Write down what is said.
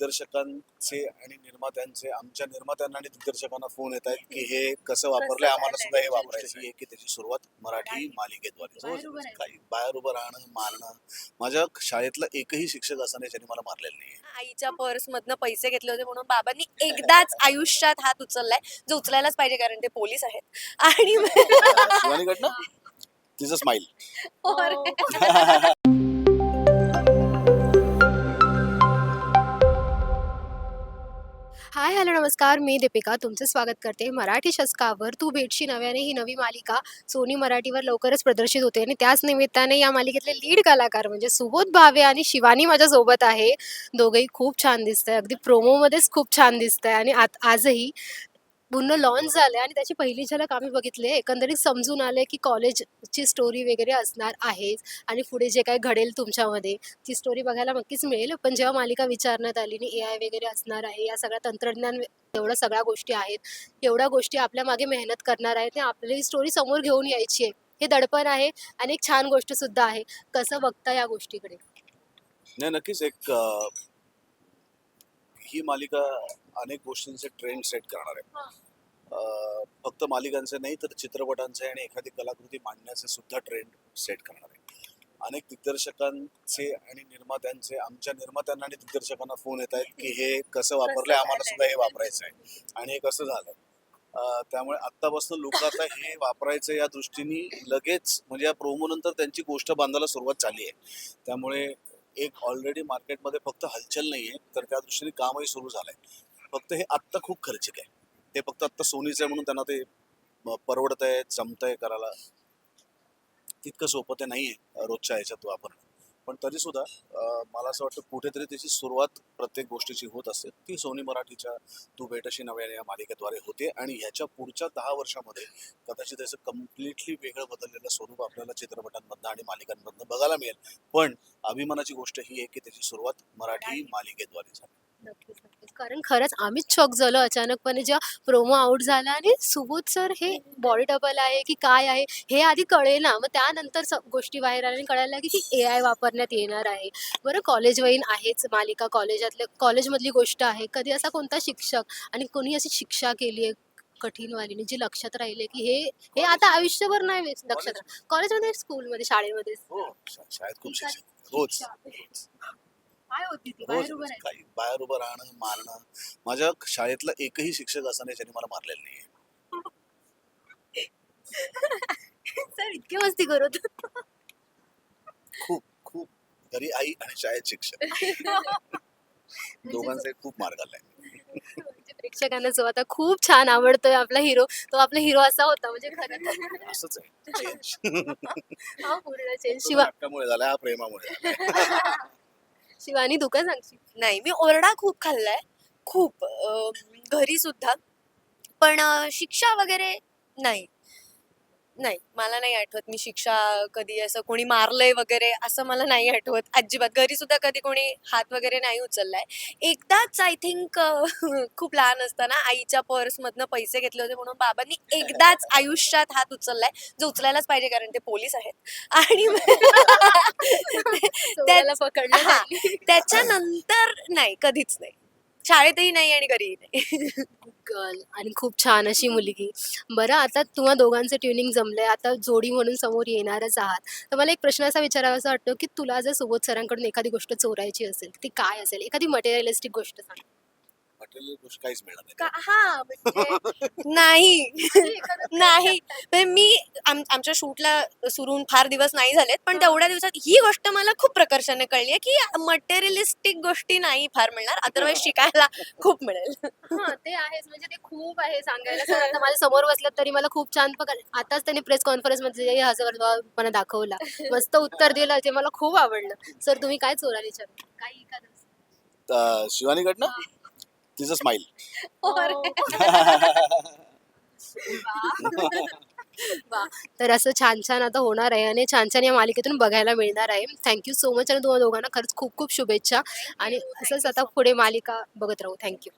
दिग्दर्शकांचे आणि निर्मात्यांचे आमच्या निर्मात्यांना आणि दिग्दर्शकांना फोन येत आहेत की हे कसं वापरलंय आम्हाला सुद्धा हे वापरायचं आहे की त्याची सुरुवात मराठी मालिकेद्वारे. बाहेर उभं राहायचं. काही बाहेर उभं राहणं मारणं. माझ्या शाळेतला एकही शिक्षक असा नाही ज्यांनी मला मारलेलं नाही आईच्या पर्स मधनं पैसे घेतले होते म्हणून बाबांनी एकदाच आयुष्यात हात उचललाय जो उचलायलाच पाहिजे कारण ते पोलीस आहेत. आणि तिचं स्माईल हाय हॅलो नमस्कार. मी दीपिका तुमचं स्वागत करते. मराठी शतकावर तू भेटशी नव्याने ही नवी मालिका. सोनी मराठीवर लवकरच प्रदर्शित होते आणि त्याच निमित्ताने या मालिकेतले लीड कलाकार म्हणजे सुबोध भावे आणि शिवानी माझ्यासोबत आहे. दोघंही खूप छान दिसत आहे अगदी प्रोमोमध्येच खूप छान दिसत आहे आणि आत आजही पूर्ण लॉन्च झालं आणि त्याची पहिली झलक आम्ही बघितले एकंदरीत समजून आले की कॉलेजची स्टोरी वगैरे असणार आहेच आणि पुढे जे काही घडेल तुमच्यामध्ये ती स्टोरी बघायला नक्कीच मिळेल. पण जेव्हा मालिका विचारण्यात आली आणि ए आय वगैरे असणार आहे या सगळ्या तंत्रज्ञान एवढ्या सगळ्या गोष्टी आहेत एवढ्या गोष्टी आपल्या मागे मेहनत करणार आहेत आणि आपली स्टोरी समोर घेऊन यायची आहे. हे दडपण आहे आणि एक छान गोष्ट सुद्धा आहे. कसं बघता या गोष्टीकडे? नाही नक्कीच एक ही मालिका अनेक गोष्टींचे ट्रेंड सेट करणार आहे. फक्त मालिकांचे नाही तर चित्रपटांचे आणि एखादी कलाकृती मांडण्याचे सुद्धा ट्रेंड सेट करणार आहे. अनेक दिग्दर्शकांचे आणि निर्मात्यांचे आमच्या निर्मात्यांना आणि दिग्दर्शकांना फोन येत आहेत की हे कसं वापरलंय आम्हाला सुद्धा हे वापरायचं आहे आणि हे कसं झालं त्यामुळे आत्तापासून लोक आता हे वापरायचं या दृष्टीने लगेच म्हणजे या प्रोमो नंतर त्यांची गोष्ट बांधायला सुरुवात झाली आहे. त्यामुळे एक ऑलरेडी मार्केटमध्ये फक्त हलचल नाही आहे तर त्या दृष्टीने कामही सुरू झालंय. फक्त हे आत्ता खूप खर्चिक आहे. ते फक्त आत्ता सोनीचं आहे म्हणून त्यांना ते परवडत आहे जमत आहे करायला. तितकं सोपं ते नाही आहे रोजच्या ह्याच्यात वापरणं पण तरी सुद्धा मला असं वाटतं कुठेतरी त्याची सुरुवात प्रत्येक गोष्टीची होत असते. ती सोनी मराठीच्या तू भेटशी नव्याने या मालिकेद्वारे होते आणि ह्याच्या पुढच्या दहा वर्षामध्ये कदाचित त्याचं कम्प्लिटली वेगळं बदललेलं स्वरूप आपल्याला चित्रपटांमधनं आणि मालिकांमधनं बघायला मिळेल. पण अभिमानाची गोष्ट ही आहे की त्याची सुरुवात मराठी मालिकेद्वारे झाली. कारण खरंच आम्हीच शॉक झालो अचानकपणे जेव्हा प्रोमो आउट झाला आणि सुबोध सर हे बॉडी डबल आहे की काय आहे हे आधी कळेल ना मग त्यानंतर स- गोष्टी बाहेर आल्या आणि कळायला लागली की ए आय वापरण्यात येणार आहे. बरं कॉलेज वहीन आहेच मालिका कॉलेजातल्या कॉलेजमधली गोष्ट आहे. कधी असा कोणता शिक्षक आणि कोणी अशी शिक्षा केली आहे कठीण वालीने जी लक्षात राहिले की हे हे आता आयुष्यभर नाही लक्षात राहत. कॉलेजमध्ये स्कूलमध्ये शाळेमध्ये? हो शाळेत खूप शिक्षक. रोज. काय होती ती? रोज बाहेर उभं रोज राहायचं. काही. बाहेर उभं राहणं मारणं. माझ्या शाळेतला एकही शिक्षक असा नाही ज्यांनी मला मारलेलं नाही सर इतकी मस्ती करत खूप खूप घरी आई आणि शाळेत शिक्षक. दोघांचे खूप मार खाल्लाय. म्हणजे प्रेक्षकांना जो आता खूप छान आवडतोय आपला हिरो तो आपला हिरो असा होता म्हणजे खरं तर. असंच आहे. चेंज हा पूर्ण चेंज शिवा नाटकामुळे झालाय हा प्रेमामुळे झालाय. शिवानी तू काय सांगशील? नाही मी ओरडा खूप खाल्लाय. खूप घरी सुद्धा. पण शिक्षा वगैरे नाही. नाही मला नाही आठवत मी शिक्षा कधी असं कोणी मारलंय वगैरे असं मला नाही आठवत. अजिबात. घरी सुद्धा कधी कोणी हात वगैरे नाही उचललाय. एकदाच आय थिंक खूप लहान असताना आईच्या पर्स मधनं पैसे घेतले होते म्हणून बाबांनी एकदाच आयुष्यात हात उचललाय जो उचलायलाच पाहिजे कारण ते पोलीस आहेत. आणि चोराला पकडलं. त्याच्यानंतर नाही कधीच नाही. शाळेतही नाही आणि घरीही नाही. गर्ल. आणि खूप छान अशी मुलगी. बरं आता तुम्हा दोघांचं ट्युनिंग जमलंय. आता जोडी म्हणून समोर येणारच आहात. तर मला एक प्रश्न असा विचारावासा वाटतो की तुला जर सुबोध सरांकडून एखादी गोष्ट चोरायची असेल ती काय असेल? एखादी मटेरियलिस्टिक गोष्ट सांग. मटेरियल गोष्ट काहीच मिळणार नाही. का- हा म्हणजे नाही. नाही म्हणजे मी आम- आमच्या शूटला सुरू होऊन फार दिवस नाही झालेत पण तेवढ्या दिवसात ही गोष्ट मला खूप प्रकर्षाने कळली आहे की मटेरियलिस्टिक गोष्टी नाही फार मिळणार. अदरवाईज शिकायला खूप मिळेल. हा ते आहेच. म्हणजे ते खूप आहे सांगायला. सर आता माझ्यासमोर बसलं तरी मला खूप छान पकड आताच त्यांनी प्रेस कॉन्फरन्समध्ये हसवणपणा दाखवला. मस्त उत्तर दिलं ते मला खूप आवडलं. सर तुम्ही काय चोरायला विचार काही एखादं? तर शिवानीकडनं? तिचं स्माईल वा. तर असं छान छान आता होणार आहे आणि छान छान या मालिकेतून बघायला मिळणार आहे. थँक्यू सो मच आणि तुम्हा दोघांना खरंच खूप खूप शुभेच्छा. आणि असंच आता पुढे मालिका बघत राहू. थँक्यू